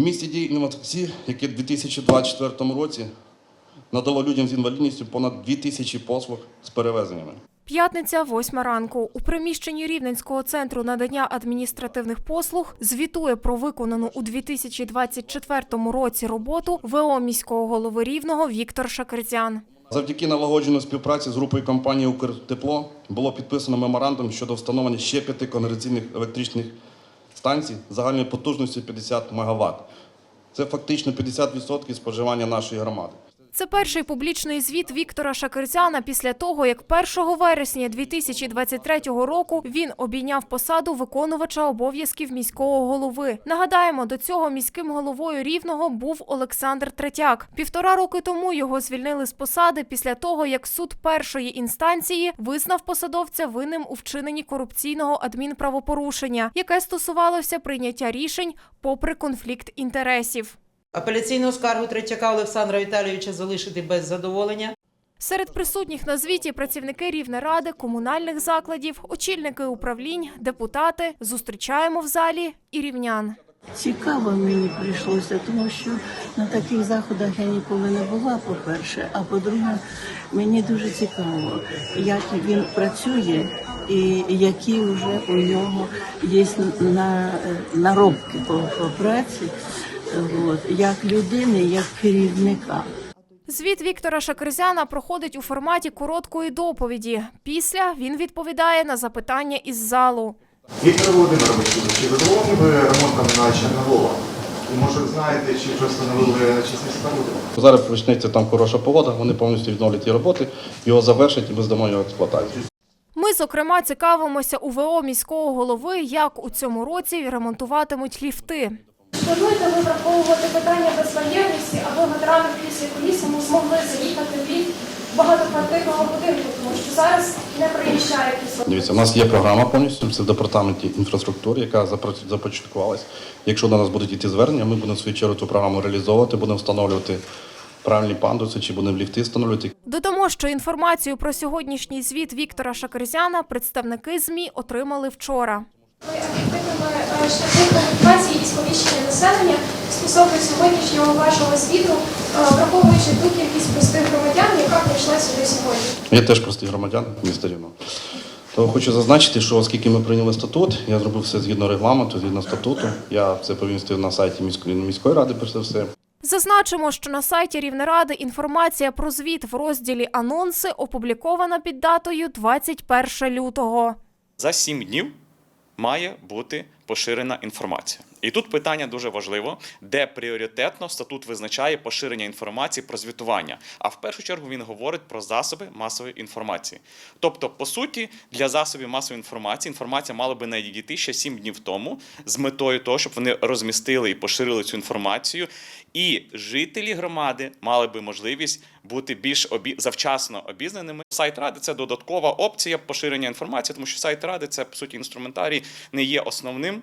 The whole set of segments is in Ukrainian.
В місті діє інватаксі, яке в 2024 році надало людям з інвалідністю понад 2 тисячі послуг з перевезеннями. П'ятниця, восьма ранку. У приміщенні Рівненського центру надання адміністративних послуг звітує про виконану у 2024 році роботу ВО міського голови Рівного Віктор Шакерзян. Завдяки налагодженій співпраці з групою компанії «Укртепло» було підписано меморандум щодо встановлення ще п'яти конгрегаційних електричних станцій загальної потужності 50 МВт. Це фактично 50% споживання нашої громади. Це перший публічний звіт Віктора Шакерзяна після того, як 1 вересня 2023 року він обійняв посаду виконувача обов'язків міського голови. Нагадаємо, до цього міським головою рівного був Олександр Третяк. Півтора роки тому його звільнили з посади після того, як суд першої інстанції визнав посадовця винним у вчиненні корупційного адмінправопорушення, яке стосувалося прийняття рішень попри конфлікт інтересів. Апеляційну скаргу Третьяка Олександра Віталійовича залишити без задоволення. Серед присутніх на звіті працівники Рівнеради, комунальних закладів, очільники управлінь, депутати. Зустрічаємо в залі і рівнян. Цікаво мені прийшлося, тому що на таких заходах я ніколи не була, по-перше. А по-друге, мені дуже цікаво, як він працює і які вже у нього є на, наробки по, по праці, от, як людини, як керівника. Звіт Віктора Шакерзяна проходить у форматі короткої доповіді. Після він відповідає на запитання із залу. Віктор Володимирович, чи задоволені ви ремонтом на Чорновола? І може знаєте, чи вже встановили очисні споруди? Зараз почнеться там хороша погода, вони повністю відновлять ті роботи, його завершать і ми здамо його експлуатацію. Ми, зокрема, цікавимося у ВО міського голови, як у цьому році ремонтуватимуть ліфти. Плануєте ви враховувати питання безбар'єрності, аби ветерани в лісі колісами змогли заїхати від багатоквартирного будинку, тому що зараз не приїжджає після. Дивіться, у нас є програма повністю, це в департаменті інфраструктури, яка започаткувалась. Якщо до нас будуть йти звернення, ми будемо в свою чергу цю програму реалізовувати, будемо встановлювати правильні пандуси чи будемо ліфти встановлювати. Додамо, що інформацію про сьогоднішній звіт Віктора Шакерзяна представники ЗМІ отримали вчора. Ви ефективними е, стосовно сьогоднішнього вашого звіту, е, враховуючи ту кількість простих громадян, яка прийшла сюди сьогодні. Я теж простий громадян міста Рівного. То хочу зазначити, що оскільки ми прийняли статут, я зробив все згідно регламенту, згідно статуту. Я це повістив на сайті міської міської ради, перш за все. Зазначимо, що на сайті Рівнеради інформація про звіт в розділі Анонси опублікована під датою 21 лютого. за сім днів має бути поширена інформація. І тут питання дуже важливо, де пріоритетно статут визначає поширення інформації про звітування. А в першу чергу він говорить про засоби масової інформації. Тобто, по суті, для засобів масової інформації інформація мала би надійти ще сім днів тому з метою того, щоб вони розмістили і поширили цю інформацію. І жителі громади мали би можливість бути більш обі... завчасно обізнаними. Сайт ради це додаткова опція поширення інформації, тому що сайт ради це по суті інструментарій не є основним.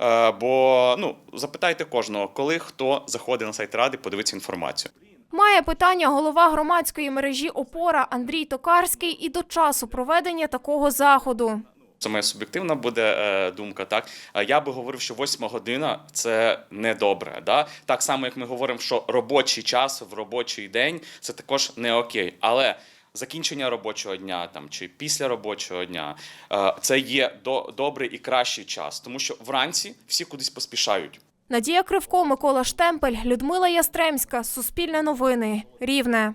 Е, Бо ну запитайте кожного, коли хто заходить на сайт ради, подивиться інформацію. Має питання голова громадської мережі Опора Андрій Токарський і до часу проведення такого заходу. Це моя суб'єктивна буде е, думка. Так я би говорив, що восьма година це не добре. Да? Так само, як ми говоримо, що робочий час в робочий день це також не окей. Але закінчення робочого дня там чи після робочого дня е, це є до, добрий і кращий час, тому що вранці всі кудись поспішають. Надія Кривко, Микола Штемпель, Людмила Ястремська. Суспільне новини. Рівне.